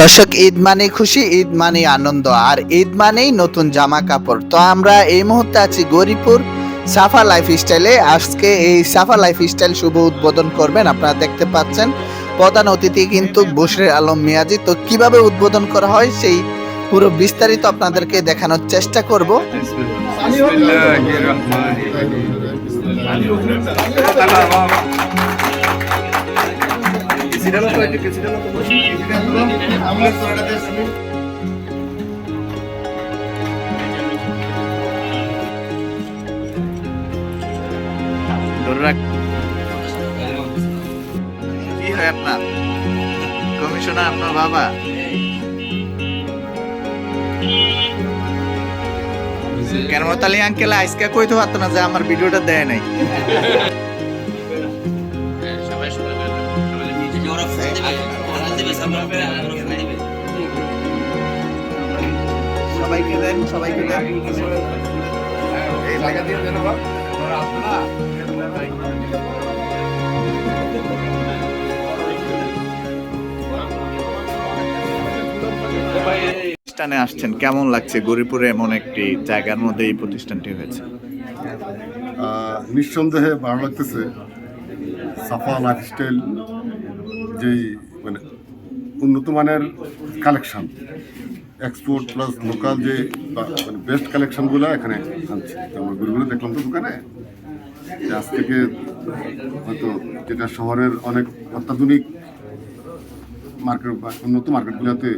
দর্শক, ঈদ মানে খুশি, ঈদ মানে আনন্দ, আর ঈদ মানেই নতুন জামা কাপড় তো আমরা এই মুহূর্তে আছি গরিপুর সাফা লাইফ স্টাইলে আজকে এই সাফা লাইফ স্টাইল শুভ উদ্বোধন করবেন, আপনারা দেখতে পাচ্ছেন। প্রধান অতিথি কিন্তু বশির আলম মিয়াজি। তো কীভাবে উদ্বোধন করা হয় সেই পুরো বিস্তারিত আপনাদেরকে দেখানোর চেষ্টা করব। কি হয় আপনার? কমিশনার আপনার বাবা? কেন তাহলে আঙ্কেল আজকে কইতে পারতো না যে আমার ভিডিওটা দেয় নাই? সবাইকে দেন সবাইকে দেন। এই লাগা দিয়ে দেন প্রতিষ্ঠানে আসছেন কেমন লাগছে? গরিপুরে এমন একটি জায়গার মধ্যে এই প্রতিষ্ঠানটি হয়েছে। আহ, নিঃসন্দেহে ভালো লাগতেছে। সাফা লাইফস্টাইল যেই মানে উন্নত মানের কালেকশন এক্সপোর্ট প্লাস লোকাল যে মানে বেস্ট কালেকশনগুলো এখানে আনছে। আমরা ঘুরে দেখলাম তো দোকানে আজ থেকে হয়তো যেটা শহরের অনেক অত্যাধুনিক মার্কেট বা উন্নত মার্কেটগুলোতে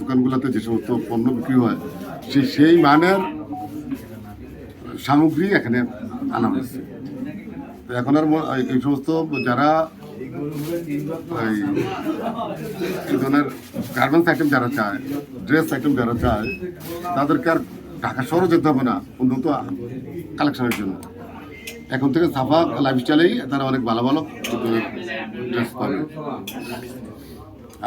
দোকানগুলোতে যে সমস্ত পণ্য বিক্রি হয়, সেই সেই মানের সামগ্রী এখানে আনা হয়েছে। এখন আর এই সমস্ত যারা এই এই ধরনের গার্মেন্টস আইটেম যারা চায় ড্রেস আইটেম যারা চায়, তাদেরকে আর ঢাকা শহরে যেতে হবে না উন্নত কালেকশনের জন্য। এখন থেকে সাফা লাইফস্টাইলেই তারা অনেক ভালো ভালো ড্রেস পাবে।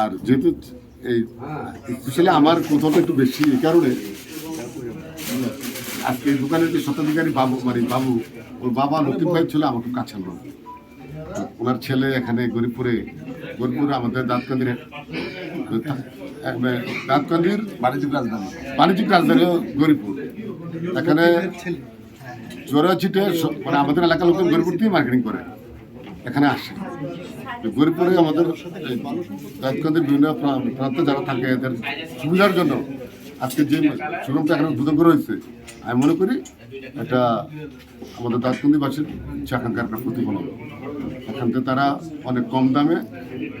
আর যেহেতু এই স্পেশালি আমার কোথাওটা একটু বেশি এই কারণে, আজকে দোকানের যে স্বত্বাধিকারী বাবু মানে বাবু, ওর বাবা লতিফ ভাই ছিল আমার খুব কাছের লোক। ওনার ছেলে এখানে গরিবপুরে গরিবপুরে আমাদের দাঁতকান্দির দাঁতকান্দির বাণিজ্যিক রাজধানী। বাণিজ্যিক রাজধানী গরিবপুর। এখানে জোরে ছিটে মানে আমাদের এলাকার লোকের গরিবপুর থেকে মার্কেটিং করে। এখানে আসে। গরিবপুরে আমাদের দাঁতকান্দির বিভিন্ন প্রা- প্রান্তে যারা থাকে, এদের সুবিধার জন্য আজকে যে শোরুমটা এখানে উদ্বোধন করা হয়েছে, আমি মনে করি এটা আমাদের দাঁতকান্দিবাসীর ইচ্ছা আকাঙ্ক্ষার একটা প্রতিফলন। এখান থেকে তারা অনেক কম দামে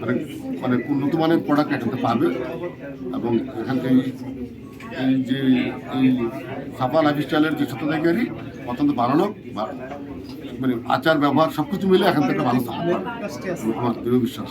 অনেক অনেক উন্নত মানের প্রোডাক্ট এখান থেকে পাবে এবং এখান থেকে এই- যে, এই সাফা লাইফস্টাইলের যে স্বত্বাধিকারী অত্যন্ত লোক মানে আচার, ব্যবহার সব কিছু মিলে এখান থেকে ভালো পাবে আমার দৃঢ় বিশ্বাস।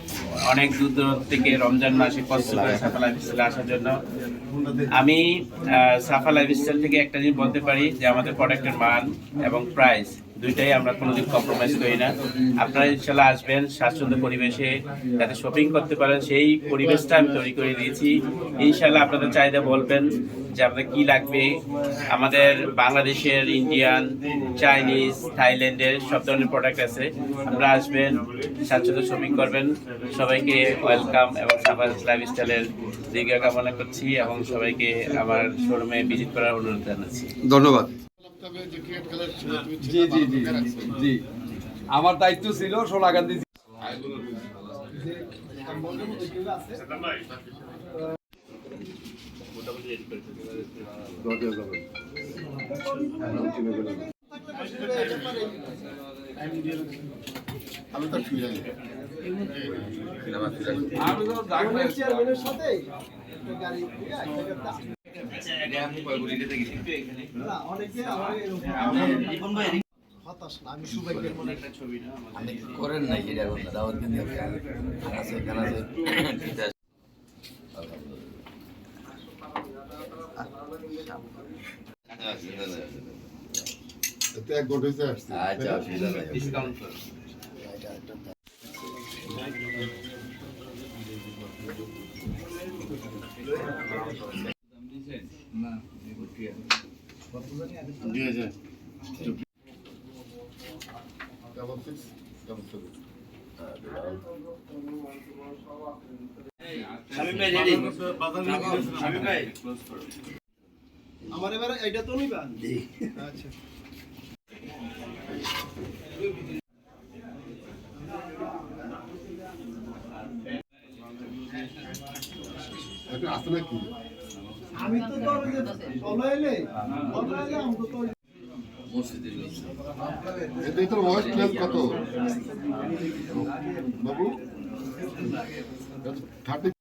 অনেক দূর দূরান্ত থেকে রমজান মাসে কষ্ট করে সাফা লাইফস্টাইলে আসার জন্য। আমি সাফা লাইফস্টাইল থেকে একটা জিনিস বলতে পারি যে আমাদের প্রোডাক্টের মান এবং প্রাইস দুইটাই আমরা কোনোদিন কম্প্রোমাইজ করি না। আপনারা ইনশাল্লাহ আসবেন স্বাচ্ছন্দ্য পরিবেশে, যাতে শপিং করতে পারেন, সেই পরিবেশটা আমি তৈরি করে দিয়েছি। ইনশাল্লাহ আপনাদের চাহিদা বলবেন যে আপনাদের কি লাগবে। আমাদের বাংলাদেশের ইন্ডিয়ান চাইনিজ থাইল্যান্ডের সব ধরনের প্রোডাক্ট আছে। আপনারা আসবেন, স্বাচ্ছন্দ্য শপিং করবেন। সবাইকে ওয়েলকাম এবং সাফার লাইফস্টাইলের দীর্ঘ কামনা করছি এবং সবাইকে আমার শোরুমে ভিজিট করার অনুরোধ জানাচ্ছি। ধন্যবাদ। জি জি জি জি। আমার দায়িত্ব ছিল গান্ধী আমি তো শুয়ে যাই আমি তো ডাক্তার করেন নাই এটা এখন দাওয়াত দিন আছে এখানে আছে এতে এক ঘণ্টা হয়েছে আচ্ছা অসুবিধা নাই। ডিসকাউন্ট এটা একটা আমার এবার এটা তো নিবা? আচ্ছা। আসতে নাকি? আমি তো তোর আমি তো তোর এটাই তোর বয়স ক্লাস কত? বাবু? থার্টি